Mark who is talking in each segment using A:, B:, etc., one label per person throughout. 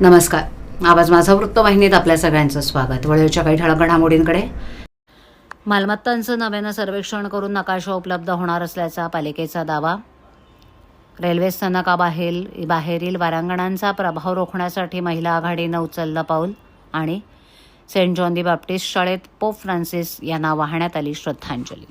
A: नमस्कार. आवाज माझा वृत्तवाहिनीत आपल्या सगळ्यांचं स्वागत. वळीच्या काही ठळक घडामोडींकडे मालमत्तांचं नव्यानं सर्वेक्षण करून नकाशा उपलब्ध होणार असल्याचा पालिकेचा दावा. रेल्वे स्थानकाबाहेर बाहेरील वारांगणांचा प्रभाव रोखण्यासाठी महिला आघाडीनं उचललं पाऊल आणि सेंट जॉन दी बाप्टिस्ट शाळेत पोप फ्रान्सिस यांना वाहण्यात आली श्रद्धांजली.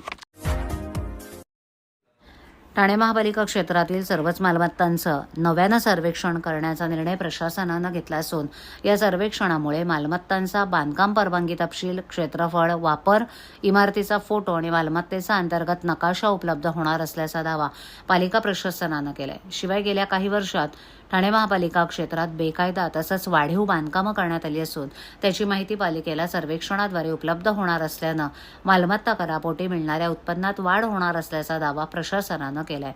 A: ठाणे महापालिका क्षेत्रातील सर्वच मालमत्तांचं नव्यानं सर्वेक्षण करण्याचा निर्णय प्रशासनानं घेतला असून या सर्वेक्षणामुळे मालमत्तांचा बांधकाम परवानगी तपशील क्षेत्रफळ वापर इमारतीचा फोटो आणि मालमत्तेचा अंतर्गत नकाशा उपलब्ध होणार असल्याचा दावा पालिका प्रशासनानं केलाय. शिवाय गेल्या काही वर्षात ठाणे महापालिका क्षेत्रात बेकायदा तसंच वाढीव बांधकामं करण्यात आली असून त्याची माहिती पालिकेला सर्वेक्षणाद्वारे उपलब्ध होणार असल्यानं मालमत्ता करापोटी मिळणाऱ्या उत्पन्नात वाढ होणार असल्याचा दावा प्रशासनानं केलाय.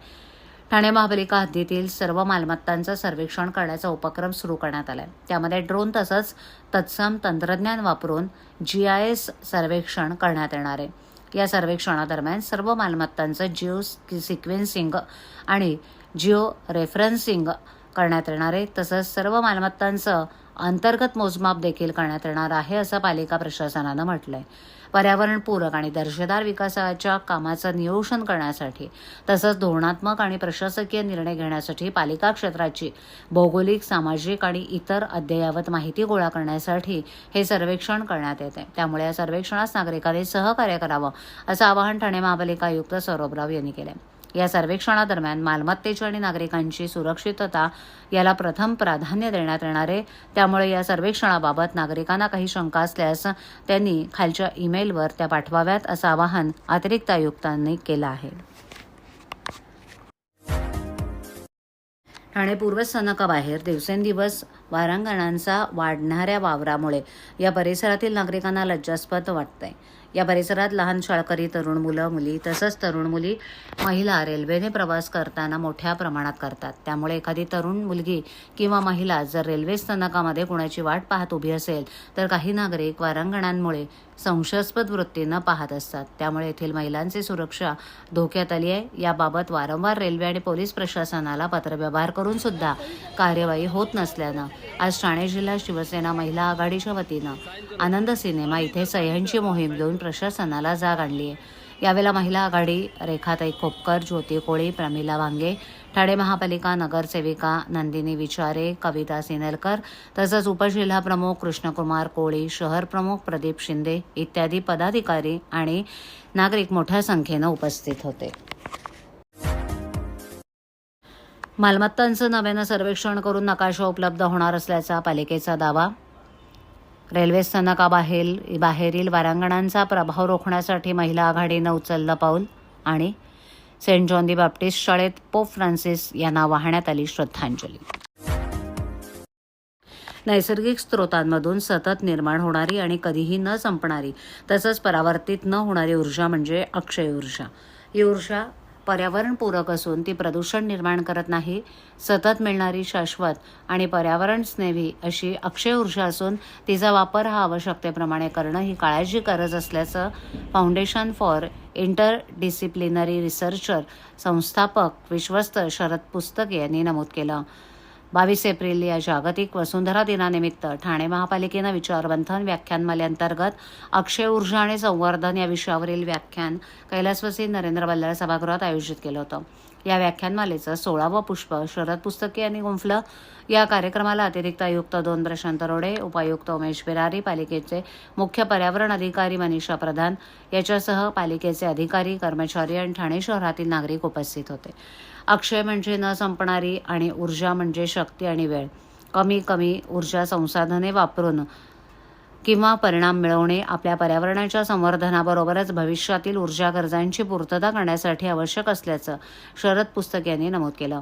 A: ठाणे महापालिका हद्दीतील सर्व मालमत्तांचं सर्वेक्षण करण्याचा उपक्रम सुरू करण्यात आलाय. त्यामध्ये ड्रोन तसंच तत्सम तंत्रज्ञान वापरून जीआयएस सर्वेक्षण करण्यात येणार आहे. या सर्वेक्षणादरम्यान सर्व मालमत्तांचं जिओ सिक्वेन्सिंग आणि जिओ रेफरन्सिंग करण्यात येणार आहे. तसंच सर्व मालमत्तांचं अंतर्गत मोजमाप देखील करण्यात येणार आहे असं पालिका प्रशासनानं म्हटलंय. पर्यावरणपूरक आणि दर्जेदार विकासाच्या कामाचं नियोजन करण्यासाठी तसंच धोरणात्मक आणि प्रशासकीय निर्णय घेण्यासाठी पालिका क्षेत्राची भौगोलिक सामाजिक आणि इतर अद्ययावत माहिती गोळा करण्यासाठी हे सर्वेक्षण करण्यात येते त्यामुळे या सर्वेक्षणास नागरिकांनी सहकार्य करावं असं आवाहन ठाणे महापालिका आयुक्त सौरभ राव यांनी केलं या सर्वेक्षणादरम्यान मालमत्तेची आणि नागरिकांची सुरक्षितता याला प्रथम प्राधान्य देण्यात येणार आहे. त्यामुळे या सर्वेक्षणाबाबत नागरिकांना काही शंका असल्यास त्यांनी खालच्या ईमेलवर त्या पाठवाव्यात असं आवाहन अतिरिक्त आयुक्तांनी केलं आहे. ठाणे पूर्व स्थानकाबाहेर दिवसेंदिवस वारांगणांचा वाढणाऱ्या वावरामुळे या परिसरातील नागरिकांना लज्जास्पद वाटतंय. या परिसरात लहान शाळकरी तरुण मुलं मुली तसंच तरुण मुली महिला रेल्वेने प्रवास करताना मोठ्या प्रमाणात करतात. त्यामुळे एखादी तरुण मुलगी किंवा महिला जर रेल्वे स्थानकामध्ये कुणाची वाट पाहत उभी असेल तर काही नागरिक वारांगणांमुळे संशयास्पद वृत्तीनं पाहत असतात. त्यामुळे येथील महिलांची सुरक्षा धोक्यात आली आहे. याबाबत वारंवार रेल्वे आणि पोलीस प्रशासनाला पत्रव्यवहार करून सुद्धा कार्यवाही होत नसल्यानं आज ठाणे जिल्हा शिवसेना महिला आघाडीच्या वतीनं आनंद सिनेमा इथे सह्यांची मोहीम घेऊन प्रशासनाला जाग आणली आहे. यावेळेला महिला आघाडी रेखाताई खोपकर ज्योती कोळी प्रमिला वांगे ठाणे महापालिका नगरसेविका नंदिनी विचारे कविता सिनेलकर तसंच उपजिल्हा प्रमुख कृष्णकुमार कोळी शहर प्रमुख प्रदीप शिंदे इत्यादी पदाधिकारी आणि नागरिक मोठ्या संख्येनं उपस्थित होते. मालमत्तांचं नव्यानं सर्वेक्षण करून नकाशा उपलब्ध होणार असल्याचा पालिकेचा दावा. रेल्वे स्थानकाबाहेर बाहेरील वारांगणांचा प्रभाव रोखण्यासाठी महिला आघाडीनं उचललं पाऊल आणि सेंट जॉन दी बाप्टिस्ट शाळेत पोप फ्रान्सिस यांना वाहण्यात आली श्रद्धांजली. नैसर्गिक स्रोतांमधून सतत निर्माण होणारी आणि कधीही न संपणारी तसंच परावर्तित न होणारी ऊर्जा म्हणजे अक्षय ऊर्जा. ही ऊर्जा पर्यावरणपूरक असून ती प्रदूषण निर्माण करत नाही सतत मिळणारी शाश्वत आणि पर्यावरण स्नेही अशी अक्षय ऊर्जा असून तिचा वापर हा आवश्यकतेप्रमाणे करणं ही काळाची गरज असल्याचं foundation for interdisciplinary researcher संस्थापक विश्वस्त शरद पुस्तके यांनी नमूद केलं. बावीस एप्रिल या जागतिक वसुंधरा दिनानिमित्त ठाणे महापालिकेनं विचारबंधन व्याख्यानमालेअंतर्गत अक्षय ऊर्जा आणि संवर्धन या विषयावरील व्याख्यान कैलासवासी नरेंद्र बल्लाळ सभागृहात आयोजित केलं होतं. या व्याख्यानमालेचं सोळावं पुष्प. शरद पुस्तके यांनी गुंफलं. या कार्यक्रमाला अतिरिक्त आयुक्त दोन प्रशांत रोडे उपायुक्त उमेश बिरारी पालिकेचे मुख्य पर्यावरण अधिकारी मनीषा प्रधान याच्यासह पालिकेचे अधिकारी कर्मचारी आणि ठाणे शहरातील नागरिक उपस्थित होते. अक्षय म्हणजे न संपणारी आणि ऊर्जा म्हणजे शक्ती आणि वेळ. कमी कमी ऊर्जा संसाधने वापरून किंवा परिणाम मिळवणे आपल्या पर्यावरणाच्या संवर्धनाबरोबरच भविष्यातील ऊर्जा गरजांची पूर्तता करण्यासाठी आवश्यक असल्याचं शरद पुस्तक यांनी नमूद केलं.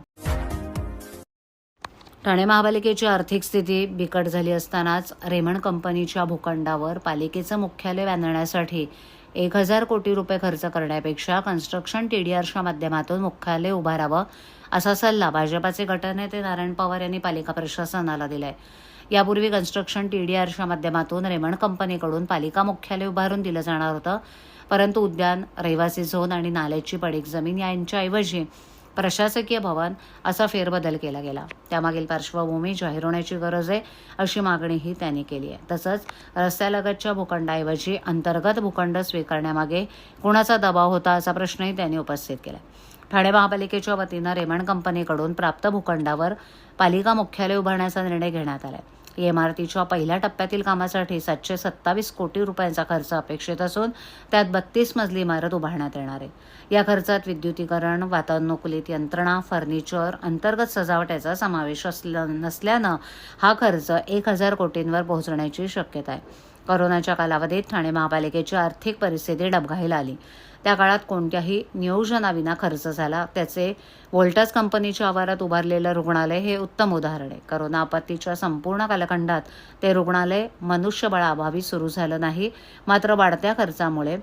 A: ठाणे महापालिकेची आर्थिक स्थिती बिकट झाली असतानाच रेमंड कंपनीच्या भूखंडावर पालिकेचं मुख्यालय बांधण्यासाठी एक हजार कोटी रुपये खर्च करण्यापेक्षा कन्स्ट्रक्शन टीडीआरच्या माध्यमातून मुख्यालय उभारावं असा सल्ला भाजपाचे गटनेते नारायण पवार यांनी पालिका प्रशासनाला दिलाय. यापूर्वी कन्स्ट्रक्शन टीडीआरच्या माध्यमातून रेमंड कंपनीकडून पालिका मुख्यालय उभारून दिलं जाणार होतं. परंतु उद्यान रहिवासी झोन आणि नाल्याची पडीक जमीन यांच्याऐवजी प्रशासकीय भवन असा फेरबदल केला गेला. त्यामागील पार्श्वभूमी जाहीर होण्याची गरज आहे अशी मागणीही त्यांनी केली आहे. तसंच रस्त्यालगतच्या भूखंडाऐवजी अंतर्गत भूखंड स्वीकारण्यामागे कुणाचा दबाव होता असा प्रश्नही त्यांनी उपस्थित केला. ठाणे महापालिकेच्या वतीनं रेमंड कंपनीकडून प्राप्त भूखंडावर पालिका मुख्यालय उभारण्याचा निर्णय घेण्यात आला आहे इमारतीच्या पहिल्या टप्प्यातील कामासाठी सातशे सत्तावीस कोटी रुपयांचा खर्च अपेक्षित असून त्यात बत्तीस मजली इमारत उभारण्यात येणार आहे. या खर्चात विद्युतीकरण वातानुकूलित यंत्रणा फर्निचर अंतर्गत सजावट याचा समावेश असल्या नसल्यानं हा खर्च एक हजार कोटींवर पोहोचण्याची शक्यता आहे. कोरोनाच्या कालावधीत ठाणे महापालिकेची आर्थिक परिस्थिती डबघाईला आली. त्या काळात कोणत्याही नियोजनाविना खर्च झाला. त्याचे व्होल्टास कंपनीच्या आवारात उभारलेलं रुग्णालय हे उत्तम उदाहरण आहे. करोना आपत्तीच्या संपूर्ण कालखंडात ते रुग्णालय मनुष्यबळाअभावी सुरू झालं नाही. मात्र वाढत्या खर्चामुळे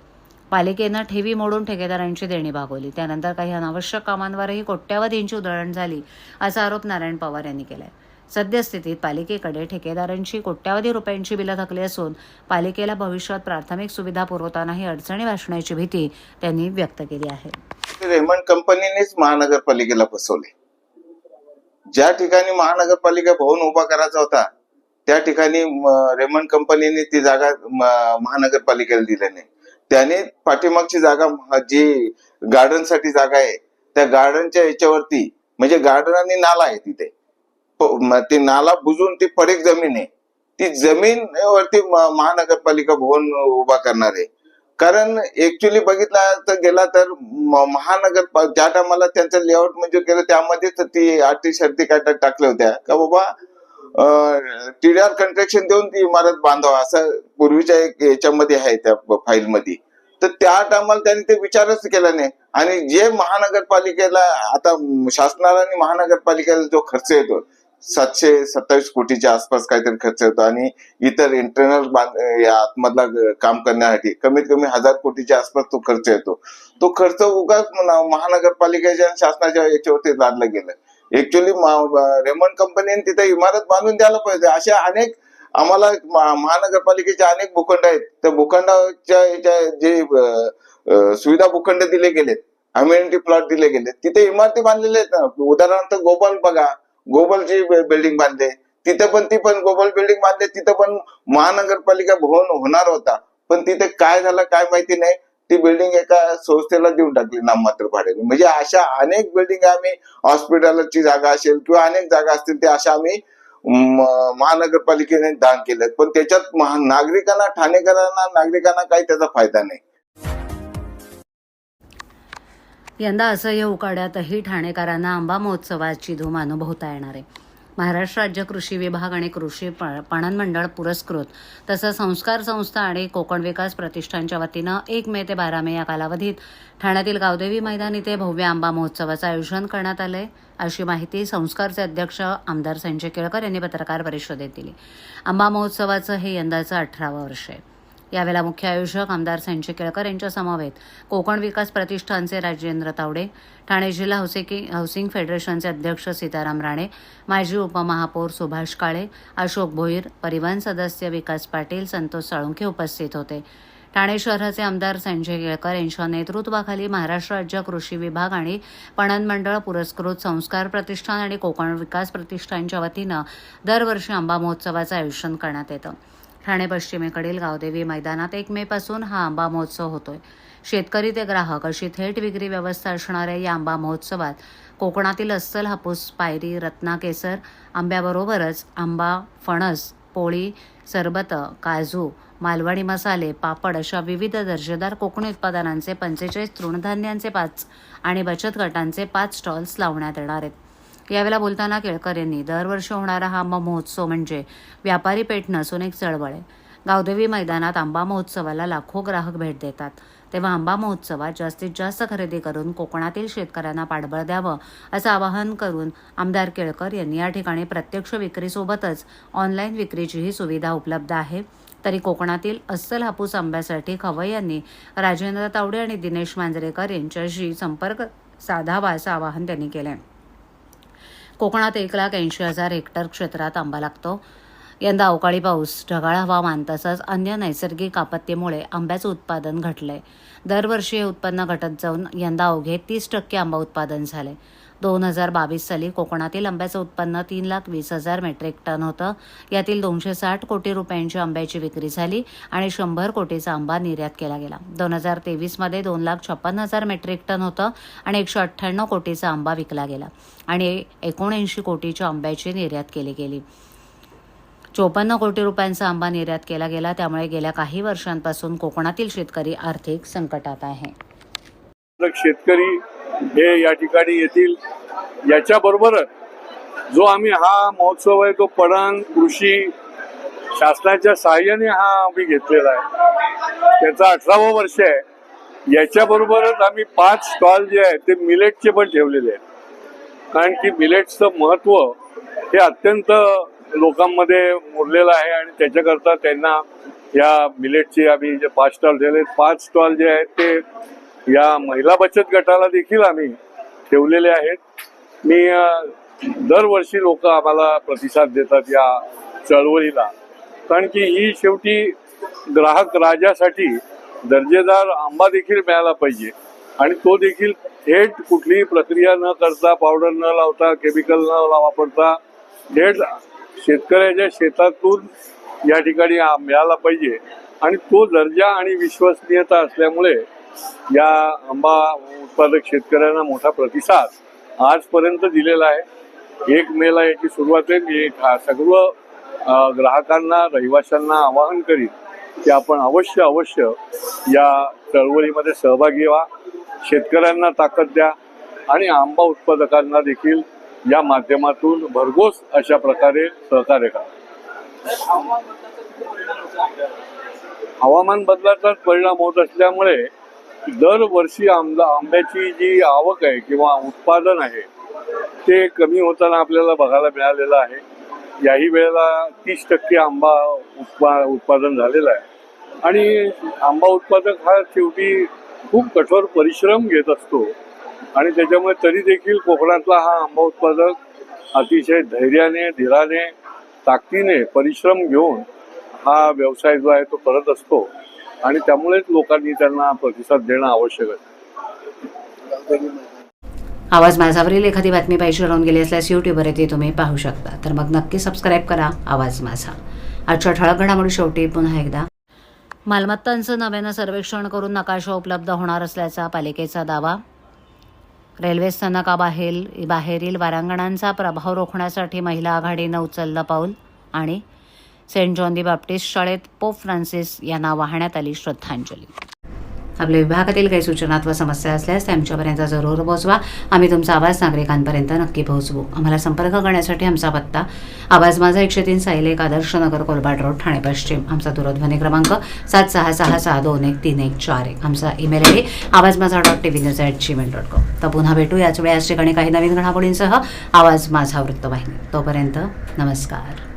A: पालिकेनं ठेवी मोडून ठेकेदारांची देणी भागवली. त्यानंतर काही अनावश्यक कामांवरही कोट्यावधींची उधळण झाली असा आरोप नारायण पवार यांनी केलाय. सद्यस्थितीत पालिकेकडे ठेकेदारांची कोट्यावधी रुपयांची बिलं थकली असून पालिकेला भविष्यात प्राथमिक सुविधा पुरवतानाही अडचणी भासण्याची भीती त्यांनी व्यक्त केली आहे.
B: रेमंड कंपनीनेच महानगरपालिकेला फसवले ज्या ठिकाणी महानगरपालिका भवन उभा करायचा होता त्या ठिकाणी रेमंड कंपनीने ती जागा महानगरपालिकेला दिली नाही. त्याने पाठीमागची जागा जी गार्डनसाठी जागा आहे त्या गार्डनच्या याच्यावरती म्हणजे गार्डन आणि नाला आहे तिथे. ते नाला बुजून ती पडीक जमीन आहे. ती जमीन वरती महानगरपालिका भवन उभा करणार आहे. कारण ऍक्च्युली बघितला तर गेला तर महानगर ज्या टायमाला त्यांचं लेआउट मंजूर केलं त्यामध्येच ती अटी शर्ती काय टाकल्या होत्या. का बाबा टीडीआर कंट्रॅक्शन देऊन ती इमारत बांधावा असं पूर्वीच्या एक याच्यामध्ये आहे त्या फाईल मध्ये तर त्या टायमाला त्यांनी ते विचारच केला नाही. आणि जे महानगरपालिकेला आता शासनाला आणि महानगरपालिकेला जो खर्च येतो सातशे सत्तावीस कोटीच्या आसपास काहीतरी खर्च येतो आणि इतर इंटरनल या आतमधला काम करण्यासाठी कमीत कमी हजार कोटीच्या आसपास तो खर्च येतो. तो खर्च उगाच महानगरपालिकेच्या आणि शासनाच्या याच्यावरती लादला गेलं. ऍक्च्युली रेमंड कंपनीने तिथे इमारत बांधून द्यायला पाहिजे. अशा अनेक आम्हाला महानगरपालिकेच्या महानगरपालिकेचे अनेक भूखंड आहेत. त्या भूखंडाच्या याच्या जे सुविधा भूखंड दिले गेलेत. अम्युनिटी प्लॉट दिले गेलेत. तिथे इमारती बांधलेल्या आहेत ना. उदाहरणार्थ गोपाल बघा. गोबलची बिल्डिंग बांधले. तिथे पण ती पण गोबल बिल्डिंग बांधले. तिथे पण महानगरपालिका भवन होणार होता. पण तिथे काय झालं काय माहिती नाही. ती बिल्डिंग एका संस्थेला देऊन टाकली नाममात्र भाड्याने. म्हणजे अशा अनेक बिल्डिंग आम्ही. हॉस्पिटलची जागा असेल किंवा अनेक जागा असतील त्या अशा आम्ही महानगरपालिकेने दान केलं. पण त्याच्यात महा- नागरिकांना ठाणेकरांना नागरिकांना काही त्याचा फायदा नाही.
A: यंदा असह्य उकाड्यातही ठाणेकरांना आंबा महोत्सवाची धूम अनुभवता येणार आहे. महाराष्ट्र राज्य कृषी विभाग आणि कृषी प- पणन मंडळ पुरस्कृत तसंच संस्कार संस्था आणि कोकण विकास प्रतिष्ठानच्या वतीनं एक मे ते बारा मे या कालावधीत ठाण्यातील गावदेवी मैदान इथे भव्य आंबा महोत्सवाचं आयोजन करण्यात आलं आहे अशी माहिती संस्कारचे अध्यक्ष आमदार संजय केळकर यांनी पत्रकार परिषदेत दिली. आंबा महोत्सवाचं हे यंदाचं अठरावं वर्ष आहे. यावेळेला मुख्य आयोजक आमदार संजय केळकर यांच्या समवेत कोकण विकास प्रतिष्ठानचे राजेंद्र तावडे ठाणे जिल्हा हौसेकी हाऊसिंग फेडरेशनचे अध्यक्ष सीताराम राणे माजी उपमहापौर सुभाष काळे अशोक भोईर परिवहन सदस्य विकास पाटील संतोष साळुंखे उपस्थित होते. ठाणे शहराचे आमदार संजय केळकर यांच्या नेतृत्वाखाली महाराष्ट्र राज्य कृषी विभाग आणि पणन मंडळ पुरस्कृत संस्कार प्रतिष्ठान आणि कोकण विकास प्रतिष्ठानच्या वतीनं दरवर्षी आंबा महोत्सवाचं आयोजन करण्यात येतं. ठाणे पश्चिमेकडील गावदेवी मैदानात एक मे पासून हा आंबा महोत्सव होतोय. शेतकरी ते ग्राहक अशी थेट विक्री व्यवस्था असणाऱ्या या आंबा महोत्सवात कोकणातील अस्सल हापूस पायरी रत्ना केसर आंब्याबरोबरच आंबा फणस पोळी सरबत काजू मालवणी मसाले पापड अशा विविध दर्जेदार कोकणी उत्पादनांचे पंचेचाळीस तृणधान्यांचे पाच आणि बचत गटांचे पाच स्टॉल्स लावण्यात येणार आहेत. यावेळेला बोलताना केळकर यांनी दरवर्षी होणारा हा आंबा महोत्सव म्हणजे व्यापारी पेठ नसून एक चळवळ. आहे गावदेवी मैदानात आंबा महोत्सवाला लाखो ग्राहक भेट देतात. तेव्हा आंबा महोत्सवात जास्तीत जास्त खरेदी करून कोकणातील शेतकऱ्यांना पाठबळ द्यावं असं आवाहन करून आमदार केळकर यांनी या ठिकाणी प्रत्यक्ष विक्रीसोबतच ऑनलाईन विक्रीचीही सुविधा उपलब्ध आहे. तरी कोकणातील अस्सल हापूस आंब्यासाठी खवय यांनी राजेंद्र तावडे आणि दिनेश मांजरेकर यांच्याशी संपर्क साधावा असं आवाहन त्यांनी केलं आहे कोकणात एक लाख ऐंशी हजार हेक्टर क्षेत्रात आंबा लागतो. यंदा अवकाळी पाऊस ढगाळ हवामान तसंच अन्य नैसर्गिक आपत्तीमुळे आंब्याचं उत्पादन घटलंय. दरवर्षी हे उत्पन्न घटत जाऊन यंदा अवघे तीस टक्के आंबा उत्पादन झाले दोन हजार बावीस साली कोकणातील आंब्याचं उत्पन्न तीन लाख वीस हजार मेट्रिक टन होतं. यातील दोनशे साठ कोटी रुपयांची आंब्याची विक्री झाली आणि शंभर कोटीचा आंबा निर्यात केला गेला. दोन हजार तेवीसमध्ये दोन लाख छप्पन्न हजार मेट्रिक टन होतं आणि एकशे अठ्ठ्याण्णव कोटीचा आंबा विकला गेला आणि एकोणऐंशी कोटीच्या आंब्याची निर्यात केली गेली. चोपन्न कोटी रुपयांचा आंबा निर्यात केला गेला. त्यामुळे गेल्या काही वर्षांपासून कोकणातील शेतकरी आर्थिक संकटात आहे.
C: शेतकरी हे या ठिकाणी येतील. याच्याबरोबरच जो आम्ही हा महोत्सव आहे तो पणन कृषी शासनाच्या सहाय्याने हा आम्ही घेतलेला आहे. त्याचा अठरावं वर्ष आहे. याच्याबरोबरच आम्ही पाच स्टॉल जे आहेत ते मिलेटचे पण ठेवलेले आहेत. कारण की मिलेटचं महत्त्व हे अत्यंत लोकांमध्ये मुरलेलं आहे आणि त्याच्याकरता त्यांना या मिलेटचे आम्ही जे पाच स्टॉल ठेवले पाच स्टॉल जे आहेत ते या महिला बचत गटाला देखील आम्ही ठेवलेले आहेत. मी दरवर्षी लोक आम्हाला प्रतिसाद देतात या चळवळीला. कारण की ही शेवटी ग्राहक राजासाठी दर्जेदार आंबा देखील मिळाला पाहिजे. आणि तो देखील थेट कुठलीही प्रक्रिया न करता पावडर न लावता केमिकल न वापरता थेट शेतकऱ्याच्या शेतातून या ठिकाणी मिळाला पाहिजे. आणि तो दर्जा आणि विश्वसनीयता असल्यामुळे या आंबा उत्पादक शेतकऱ्यांना मोठा प्रतिसाद आजपर्यंत दिलेला आहे. एक मेला याची सुरुवात आहे. मी एक सगळं सर्व ग्राहकांना रहिवाशांना आवाहन करीन की आपण अवश्य अवश्य या चळवळीमध्ये सहभागी व्हा. शेतकऱ्यांना ताकद द्या आणि आंबा उत्पादकांना देखील या माध्यमातून भरघोस अशा प्रकारे सहकार्य करा. हवामान बदलाचाच परिणाम होत असल्यामुळे दरवर्षी आंबा आंब्याची जी आवक आहे किंवा उत्पादन आहे ते कमी होताना आपल्याला बघायला मिळालेलं आहे. याही वेळेला तीस टक्के आंबा उत्पा उत्पादन झालेलं आहे. आणि आंबा उत्पादक हा शेवटी खूप कठोर परिश्रम घेत असतो. आणि त्याच्यामुळे तरी देखील कोकणातला हा आंबा उत्पादक अतिशय धैर्याने धीराने ताकदीने परिश्रम घेऊन हा व्यवसाय जो आहे तो करत असतो. आणि त्यामुळेच लोकांनी त्यांना प्रतिसाद देणं आवश्यक आहे.
A: आवाज माझावरील एखादी बातमी पाहिजे राहून गेली असल्यास यूट्यूबवर येते तुम्ही पाहू शकता. तर मग नक्की सबस्क्राईब करा. आवाज माझा. आजच्या ठळक घडामोडी शेवटी पुन्हा एकदा. मालमत्तांचं नव्यानं सर्वेक्षण करून नकाशा उपलब्ध होणार असल्याचा पालिकेचा दावा. रेल्वे स्थानकाबाहेर बाहेरील वारांगणांचा प्रभाव रोखण्यासाठी महिला आघाडीनं उचललं पाऊल आणि सेंट जॉन दी बाप्टिस्ट शाळेत पोप फ्रान्सिस यांना वाहण्यात आली श्रद्धांजली. आपल्या विभागातील काही सूचना अथवा समस्या असल्यास त्या आमच्यापर्यंत जरूर पोहोचवा. आम्ही तुमचा आवाज नागरिकांपर्यंत नक्की पोहोचवू. आम्हाला संपर्क करण्यासाठी आमचा पत्ता आवाज माझा एकशे तीन साईल एक आदर्श नगर कोलबाड रोड ठाणे पश्चिम. आमचा दूरध्वनी क्रमांक सात सहा सहा सहा दोन एक तीन एक चार एक. आमचा email I D Awaaz Majha dot T V news at Gmail dot com. तर पुन्हा भेटू. याच वेळी याच ठिकाणी काही नवीन घडामोडींसह आवाज माझा वृत्तवाहिनी. तोपर्यंत नमस्कार.